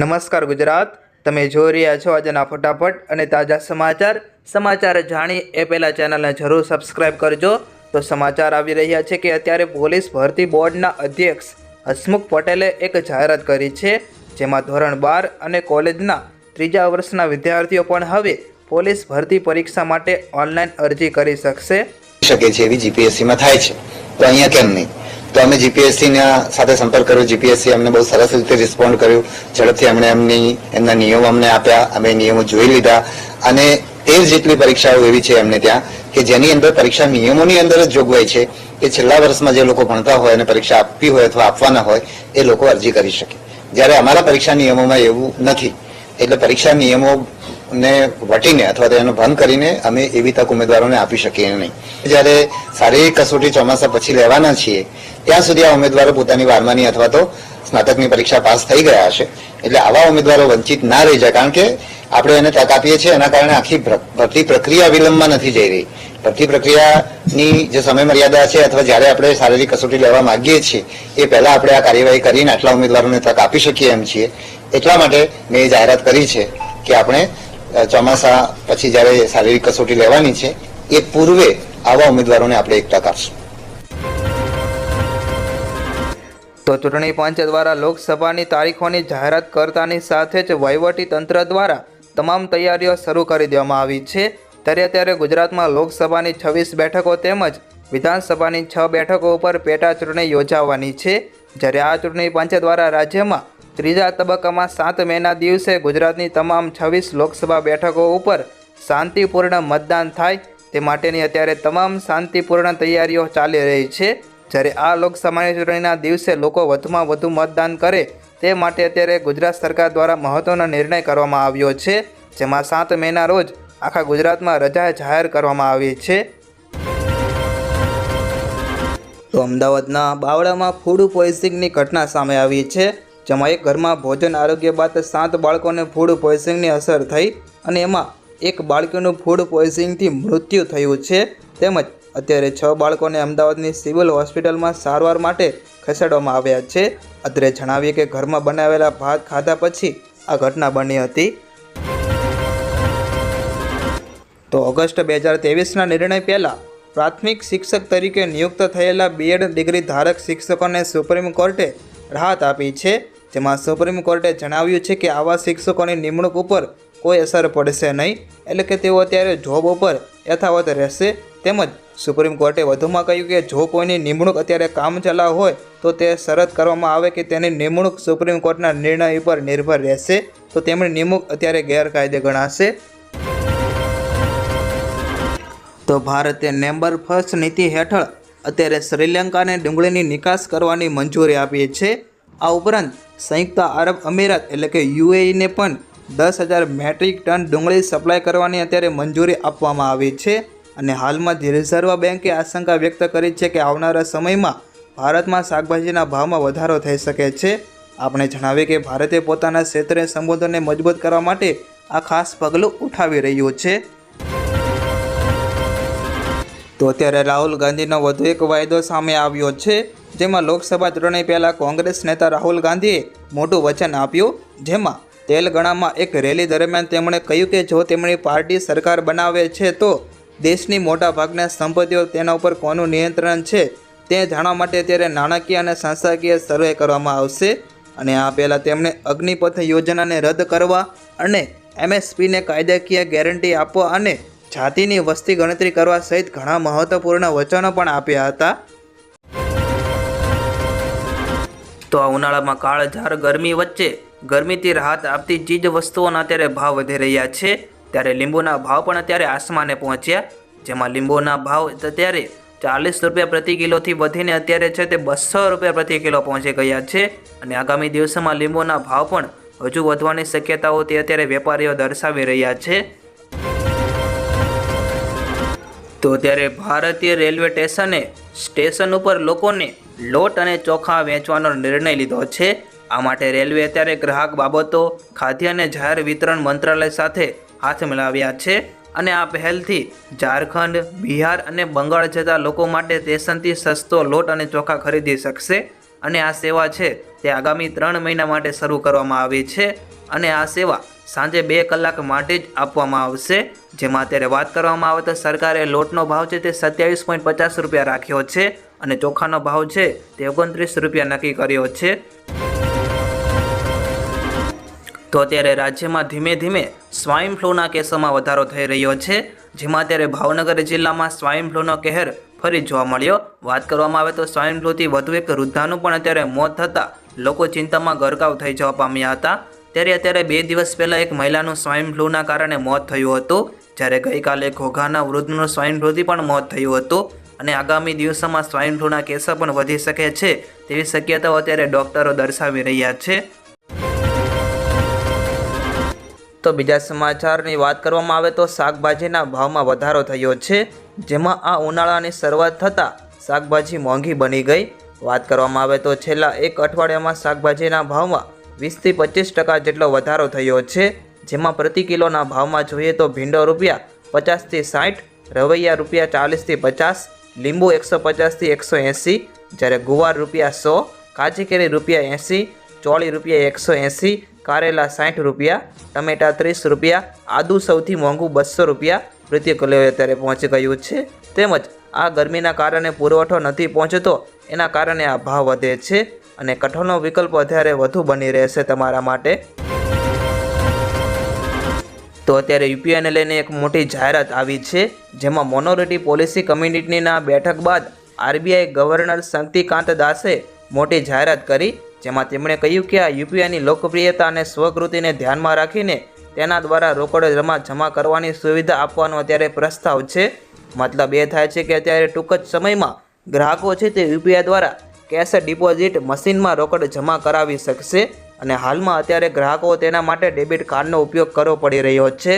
નમસ્કાર ગુજરાત. તમે જોઈ રહ્યા છો આજના ફટાફટ અને તાજા સમાચાર. સમાચાર જાણી એ પહેલાં ચેનલને જરૂર સબસ્ક્રાઇબ કરજો. તો સમાચાર આવી રહ્યા છે કે અત્યારે પોલીસ ભરતી બોર્ડના અધ્યક્ષ હસમુખ પટેલે એક જાહેરાત કરી છે, જેમાં ધોરણ બાર અને કોલેજના ત્રીજા વર્ષના વિદ્યાર્થીઓ પણ હવે પોલીસ ભરતી પરીક્ષા માટે ઓનલાઈન અરજી કરી શકશે. શકે છે એવી જીપીએસસીમાં થાય છે. તો અહીંયા કેમ નહીં? તો અમે જીપીએસસી ના સાથે સંપર્ક કર્યો. જીપીએસસી અમને બહુ સરસ રીતે રિસ્પોન્ડ કર્યું. ઝડપથી અમને એમની, એમના નિયમો અમને આપ્યા. અમે નિયમો જોઈ લીધા. અને તેર જેટલી પરીક્ષાઓ એવી છે એમને ત્યાં કે જેની અંદર પરીક્ષા નિયમોની અંદર જ જોગવાઈ છે. કે છેલ્લા વર્ષમાં જે લોકો ભણતા હોય અને પરીક્ષા આપવી હોય અથવા આપવાના હોય, એ લોકો અરજી કરી શકે. જ્યારે અમારા પરીક્ષા નિયમોમાં એવું નથી. એટલે પરીક્ષા નિયમો ને વટીને અથવા તો એનો ભંગ કરીને અમે એવી તક ઉમેદવારોને આપી શકીએ નહીં. જ્યારે શારીરિક કસોટી ચોમાસા પછી લેવાના છીએ, ત્યાં સુધી આ ઉમેદવારો પોતાની વારમાની અથવા તો સ્નાતકની પરીક્ષા પાસ થઈ ગયા હશે. એટલે આવા ઉમેદવારો વંચિત ના રહી જાય, કારણ કે આપણે એને તક આપીએ છીએ, એના કારણે આખી ભરતી પ્રક્રિયા વિલંબમાં નથી જઈ રહી. ભરતી પ્રક્રિયાની જે સમય મર્યાદા છે અથવા જ્યારે આપણે શારીરિક કસોટી લેવા માંગીએ છીએ, એ પહેલા આપણે આ કાર્યવાહી કરીને આટલા ઉમેદવારોને તક આપી શકીએ એમ છીએ. એટલા માટે મેં એ જાહેરાત કરી છે કે આપણે ચોમાસા પછી જ્યારે શારીરિક કસોટી લેવાની છે, એ પૂર્વે આવા ઉમેદવારોને આપણે એક તક તો ચૂંટણી પંચ દ્વારા લોકસભાની તારીખોની જાહેરાત કરતાની સાથે જ વહીવટી તંત્ર દ્વારા તમામ તૈયારીઓ શરૂ કરી દેવામાં આવી છે. ત્યારે અત્યારે ગુજરાતમાં લોકસભાની છવ્વીસ બેઠકો તેમજ વિધાનસભાની છ બેઠકો ઉપર પેટા ચૂંટણી યોજાવાની છે. જ્યારે આ ચૂંટણી પંચ દ્વારા રાજ્યમાં ત્રીજા તબક્કામાં સાત મેના દિવસે ગુજરાતની તમામ છવ્વીસ લોકસભા બેઠકો ઉપર શાંતિપૂર્ણ મતદાન થાય તે માટેની અત્યારે તમામ શાંતિપૂર્ણ તૈયારીઓ ચાલી રહી છે. જ્યારે આ લોકસભાની ચૂંટણીના દિવસે લોકો વધુમાં વધુ મતદાન કરે તે માટે અત્યારે ગુજરાત સરકાર દ્વારા મહત્ત્વનો નિર્ણય કરવામાં આવ્યો છે, જેમાં સાત મેના રોજ આખા ગુજરાતમાં રજા જાહેર કરવામાં આવી છે. તો અમદાવાદના બાવળામાં ફૂડ પોઈઝનિંગની ઘટના સામે આવી છે. જેમાં એક ઘરમાં ભોજન, આરોગ્ય બાદ સાત બાળકોને ફૂડ પોઈઝનિંગની અસર થઈ અને એમાં એક બાળકીનું ફૂડ પોઈઝનિંગથી મૃત્યુ થયું છે. તેમજ અત્યારે છ બાળકોને અમદાવાદની સિવિલ હોસ્પિટલમાં સારવાર માટે ખસેડવામાં આવ્યા છે. અત્રે જણાવીએ કે ઘરમાં બનાવેલા ભાત ખાધા પછી આ ઘટના બની હતી. તો ઓગસ્ટ બે હજાર ત્રેવીસના નિર્ણય પહેલાં પ્રાથમિક શિક્ષક તરીકે નિયુક્ત થયેલા બીએડ ડિગ્રી ધારક શિક્ષકોને સુપ્રીમ કોર્ટે રાહત આપી છે. જેમાં સુપ્રીમ કોર્ટે જણાવ્યું છે કે આવા શિક્ષકોની નિમણૂક ઉપર કોઈ અસર પડશે નહીં, એટલે કે તેઓ અત્યારે જોબ ઉપર યથાવત રહેશે. તેમજ સુપ્રીમ કોર્ટે વધુમાં કહ્યું કે જો કોઈની નિમણૂક અત્યારે કામચલાઉ હોય, તો તે શરત કરવામાં આવે કે તેની નિમણૂક સુપ્રીમ કોર્ટના નિર્ણય ઉપર નિર્ભર રહેશે, તો તેમની નિમણૂક અત્યારે ગેરકાયદે ગણાશે. તો ભારતે નેમ્બર ફર્સ્ટ નીતિ હેઠળ અત્યારે શ્રીલંકાને ડુંગળીની નિકાસ કરવાની મંજૂરી આપી છે. આ ઉપરાંત સંયુક્ત આરબ અમીરાત એટલે કે યુએઈને પણ દસ હજાર મેટ્રિક ટન ડુંગળી સપ્લાય કરવાની અત્યારે મંજૂરી આપવામાં આવી છે અને હાલમાં જ રિઝર્વ બેન્કે આશંકા વ્યક્ત કરી છે કે આવનારા સમયમાં ભારતમાં શાકભાજીના ભાવમાં વધારો થઈ શકે છે. આપણે જણાવીએ કે ભારતે પોતાના ક્ષેત્રે સંબોધનને મજબૂત કરવા માટે આ ખાસ પગલું ઉઠાવી રહ્યું છે. તો અત્યારે રાહુલ ગાંધીનો વધુ એક વાયદો સામે આવ્યો છે. જેમાં લોકસભા ચૂંટણી પહેલાં કોંગ્રેસ નેતા રાહુલ ગાંધીએ મોટું વચન આપ્યું, જેમાં તેલગણામાં એક રેલી દરમિયાન તેમણે કહ્યું કે જો તેમની પાર્ટી સરકાર બનાવે છે તો દેશની મોટાભાગના સંપત્તિઓ તેના ઉપર કોનું નિયંત્રણ છે તે જાણવા માટે અત્યારે નાણાકીય અને સંસ્થાકીય સર્વે કરવામાં આવશે. અને આ પહેલાં તેમણે અગ્નિપથ યોજનાને રદ કરવા અને એમએસપીને કાયદાકીય ગેરંટી આપવા અને જાતિની વસ્તી ગણતરી કરવા સહિત ઘણા મહત્વપૂર્ણ વચનો પણ આપ્યા હતા. તો આ ઉનાળામાં કાળઝાર ગરમી વચ્ચે ગરમીથી રાહત આપતી ચીજ વસ્તુઓના અત્યારે ભાવ વધી રહ્યા છે. ત્યારે લીંબુના ભાવ પણ અત્યારે આસમાને પહોંચ્યા. જેમાં લીંબુના ભાવ અત્યારે ચાલીસ રૂપિયા પ્રતિ કિલોથી વધીને અત્યારે છે તે બસો રૂપિયા પ્રતિ કિલો પહોંચી ગયા છે. અને આગામી દિવસોમાં લીંબુના ભાવ પણ હજુ વધવાની શક્યતાઓ તે અત્યારે વેપારીઓ દર્શાવી રહ્યા છે. તો ત્યારે ભારતીય રેલવે સ્ટેશને સ્ટેશન ઉપર લોકોને લોટ અને ચોખા વેચવાનો નિર્ણય લીધો છે. આ માટે રેલવે અત્યારે ગ્રાહક બાબતો, ખાદ્ય અને જાહેર વિતરણ મંત્રાલય સાથે હાથ મિલાવ્યા છે અને આ પહેલથી ઝારખંડ, બિહાર અને બંગાળ જતા લોકો માટે સ્ટેશનથી સસ્તો લોટ અને ચોખા ખરીદી શકશે અને આ સેવા છે તે આગામી ત્રણ મહિના માટે શરૂ કરવામાં આવી છે અને આ સેવા સાંજે બે કલાક માટે જ આપવામાં આવશે. જેમાં અત્યારે વાત કરવામાં આવે તો સરકારે લોટનો ભાવ છે તે સત્યાવીસ પોઈન્ટ પચાસ રૂપિયા રાખ્યો છે અને ચોખાનો ભાવ છે તે ઓગણત્રીસ રૂપિયા નક્કી કર્યો છે. તો અત્યારે રાજ્યમાં ધીમે ધીમે સ્વાઇન ફ્લૂના કેસોમાં વધારો થઈ રહ્યો છે. જેમાં અત્યારે ભાવનગર જિલ્લામાં સ્વાઇન ફ્લૂનો કહેર ફરી જોવા મળ્યો. વાત કરવામાં આવે તો સ્વાઇન ફ્લૂથી વધુ એક વૃદ્ધાનું પણ અત્યારે મોત થતાં લોકો ચિંતામાં ગરકાવ થઈ જવા પામ્યા હતા. ત્યારે અત્યારે બે દિવસ પહેલાં એક મહિલાનું સ્વાઇન ફ્લૂના કારણે મોત થયું હતું, જ્યારે ગઈકાલે ઘોઘાના વૃદ્ધનું સ્વાઇન ફ્લૂથી પણ મોત થયું હતું અને આગામી દિવસોમાં સ્વાઇન ફ્લૂના કેસો પણ વધી શકે છે તેવી શક્યતાઓ અત્યારે ડોક્ટરો દર્શાવી રહ્યા છે. તો બીજા સમાચારની વાત કરવામાં આવે તો શાકભાજીના ભાવમાં વધારો થયો છે, જેમાં આ ઉનાળાની શરૂઆત થતાં શાકભાજી મોંઘી બની ગઈ. વાત કરવામાં આવે તો છેલ્લા એક અઠવાડિયામાં શાકભાજીના ભાવમાં વીસથી પચીસ ટકા જેટલો વધારો થયો છે. જેમાં પ્રતિ કિલોના ભાવમાં જોઈએ તો ભીંડો રૂપિયા પચાસથી સાઠ, રવૈયા રૂપિયા ચાલીસથી પચાસ, લીંબુ એકસો પચાસથી એકસો એંસી, જ્યારે ગુવાર રૂપિયા સો કાચી કેરી રૂપિયા એંસી, ચોળી રૂપિયા એકસો એંસી, કારેલા સાઠ રૂપિયા, ટમેટા ત્રીસ રૂપિયા, આદુ સૌથી મોંઘું બસો રૂપિયા પ્રતિ કિલો અત્યારે પહોંચી ગયું છે. તેમજ આ ગરમીના કારણે પુરવઠો નથી પહોંચતો એના કારણે આ ભાવ વધે છે અને કઠોળનો વિકલ્પ વધારે વધુ બની રહેશે તમારા માટે. તો અત્યારે યુપીઆઈને લઈને એક મોટી જાહેરાત આવી છે, જેમાં મોનોરિટી પોલિસી કમિટીના બેઠક બાદ આરબીઆઈ ગવર્નર શક્તિકાંત દાસે મોટી જાહેરાત કરી, જેમાં તેમણે કહ્યું કે આ યુપીઆઈની લોકપ્રિયતા અને સ્વકૃતિને ધ્યાનમાં રાખીને તેના દ્વારા રોકડ જમા જમા કરવાની સુવિધા આપવાનો અત્યારે પ્રસ્તાવ છે. મતલબ એ થાય છે કે અત્યારે ટૂંક જ સમયમાં ગ્રાહકો છે તે યુપીઆઈ દ્વારા કેશ ડિપોઝિટ મશીનમાં રોકડ જમા કરાવી શકશે અને હાલમાં અત્યારે ગ્રાહકો તેના માટે ડેબિટ કાર્ડનો ઉપયોગ કરવો પડી રહ્યો છે.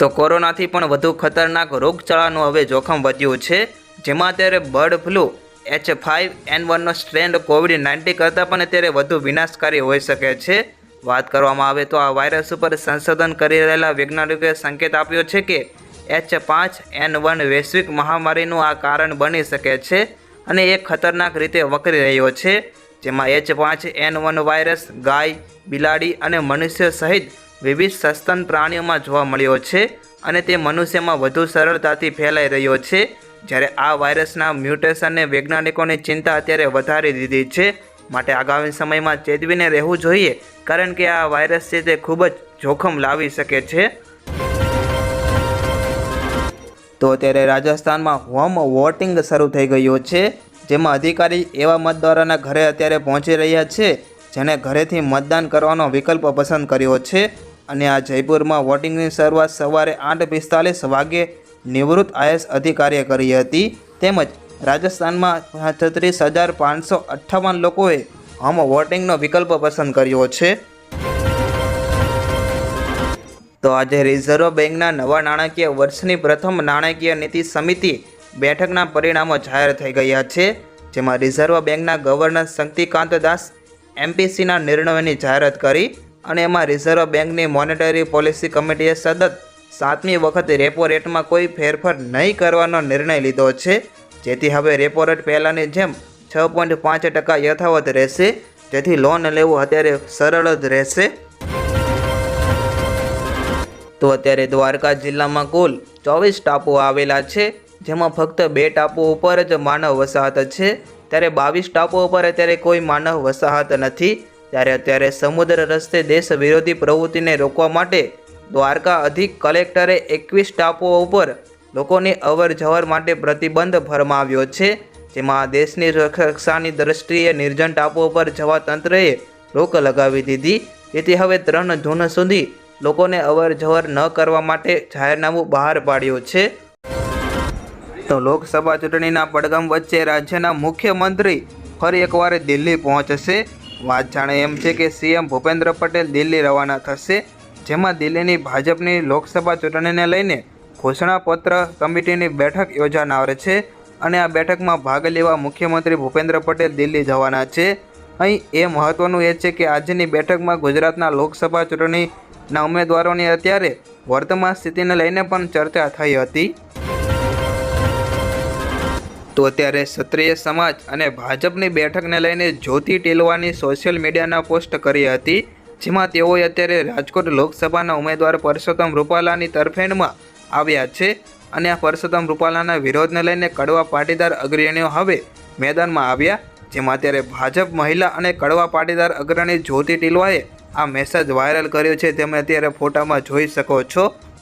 તો કોરોનાથી પણ વધુ ખતરનાક રોગચાળાનું હવે જોખમ વધ્યું છે. જેમાં અત્યારે bird flu, H five N વનનો strand COVID nineteen કરતાં પણ અત્યારે વધુ વિનાશકારી હોઈ શકે છે. વાત કરવામાં આવે તો આ વાયરસ ઉપર સંશોધન કરી રહેલા વૈજ્ઞાનિકોએ સંકેત આપ્યો છે કે એચ પાંચ એન વન વૈશ્વિક મહામારીનું આ કારણ બની શકે છે અને એ ખતરનાક રીતે વકરી રહ્યો છે, જેમાં એચ પાંચ એન વન વાયરસ, ગાય, બિલાડી અને મનુષ્ય સહિત વિવિધ સસ્તન પ્રાણીઓમાં જોવા મળ્યો છે અને તે મનુષ્યમાં વધુ સરળતાથી ફેલાઈ રહ્યો છે. જ્યારે આ વાયરસના મ્યુટેશનને વૈજ્ઞાનિકોની ચિંતા અત્યારે વધારી દીધી છે, માટે આગામી સમયમાં ચેતવીને રહેવું જોઈએ, કારણ કે આ વાયરસ છે તે ખૂબ જ જોખમ લાવી શકે છે. તો અત્યારે રાજસ્થાનમાં હોમ વોટિંગ શરૂ થઈ ગયું છે, જેમાં અધિકારી એવા મતદારોના ઘરે અત્યારે પહોંચી રહ્યા છે જેણે ઘરેથી મતદાન કરવાનો વિકલ્પ પસંદ કર્યો છે. અને આ જયપુરમાં વોટિંગની શરૂઆત સવારે આઠ પિસ્તાલીસ વાગ્યે નિવૃત્ત આઈએસ અધિકારીએ કરી હતી. તેમજ રાજસ્થાનમાં છત્રીસ હજાર પાંચસો અઠ્ઠાવન લોકોએ હોમ વોટિંગનો વિકલ્પ પસંદ કર્યો છે. તો આજે રિઝર્વ બેંકના નવા નાણાકીય વર્ષની પ્રથમ નાણાકીય નીતિ સમિતિ બેઠકના પરિણામો જાહેર થઈ ગયા છે, જેમાં રિઝર્વ બેંકના ગવર્નર શક્તિકાંત દાસ એમપીસીના નિર્ણયોની જાહેરાત કરી અને એમાં રિઝર્વ બેંકની મોનેટરી પોલિસી કમિટીએ સતત સાતમી વખત રેપો રેટમાં કોઈ ફેરફાર નહીં કરવાનો નિર્ણય લીધો છે, જેથી હવે રેપો રેટ પહેલાંની જેમ છ પોઈન્ટ પાંચ ટકા યથાવત રહેશે, જેથી લોન લેવું અત્યારે સરળ જ રહેશે. તો અત્યારે દ્વારકા જિલ્લામાં કુલ ચોવીસ ટાપુઓ આવેલા છે, જેમાં ફક્ત બે ટાપુઓ ઉપર જ માનવ વસાહત છે. ત્યારે બાવીસ ટાપુઓ ઉપર અત્યારે કોઈ માનવ વસાહત નથી. ત્યારે અત્યારે સમુદ્ર રસ્તે દેશ વિરોધી પ્રવૃત્તિને રોકવા માટે દ્વારકા અધિક કલેક્ટરે એકવીસ ટાપુઓ ઉપર લોકોની અવર જવર માટે પ્રતિબંધ ફરમાવ્યો છે, જેમાં દેશની રક્ષાની દ્રષ્ટિએ નિર્જન ટાપુઓ પર જવા તંત્રએ રોક લગાવી દીધી. જેથી હવે ત્રણ જૂન સુધી લોકોને અવરજવર ન કરવા માટે જાહેરનામું બહાર પાડ્યું છે. તો લોકસભા ચૂંટણીના પડગમ વચ્ચે રાજ્યના મુખ્યમંત્રી ફરી એકવાર દિલ્હી પહોંચશે. વાત જાણે એમ છે કે સીએમ ભૂપેન્દ્ર પટેલ દિલ્હી રવાના થશે, જેમાં દિલ્હીની ભાજપની લોકસભા ચૂંટણીને લઈને ઘોષણાપત્ર કમિટીની બેઠક યોજાનાર છે અને આ બેઠકમાં ભાગ લેવા મુખ્યમંત્રી ભૂપેન્દ્ર પટેલ દિલ્હી જવાના છે. અહીં એ મહત્વનું એ છે કે આજની બેઠકમાં ગુજરાતના લોકસભા ચૂંટણીના ઉમેદવારોની અત્યારે વર્તમાન સ્થિતિને લઈને પણ ચર્ચા થઈ હતી. તો અત્યારે ક્ષત્રિય સમાજ અને ભાજપની બેઠકને લઈને જ્યોતિ ટેલવાની સોશિયલ મીડિયાના પોસ્ટ કરી હતી, જેમાં તેઓએ અત્યારે રાજકોટ લોકસભાના ઉમેદવાર પરસોત્તમ રૂપાલાની તરફેણમાં આવ્યા છે અને આ પરસોત્તમ રૂપાલાના વિરોધને લઈને કડવા પાટીદાર અગ્રણીઓ હવે મેદાનમાં આવ્યા જેમાં અત્યારે ભાજપ મહિલા અને કડવા પાટીદાર અગ્રણી જ્યોતિ ટીલવાએ આ મેસેજ વાયરલ કર્યો છે. તમે અત્યારે ફોટામાં જોઈ શકો છો.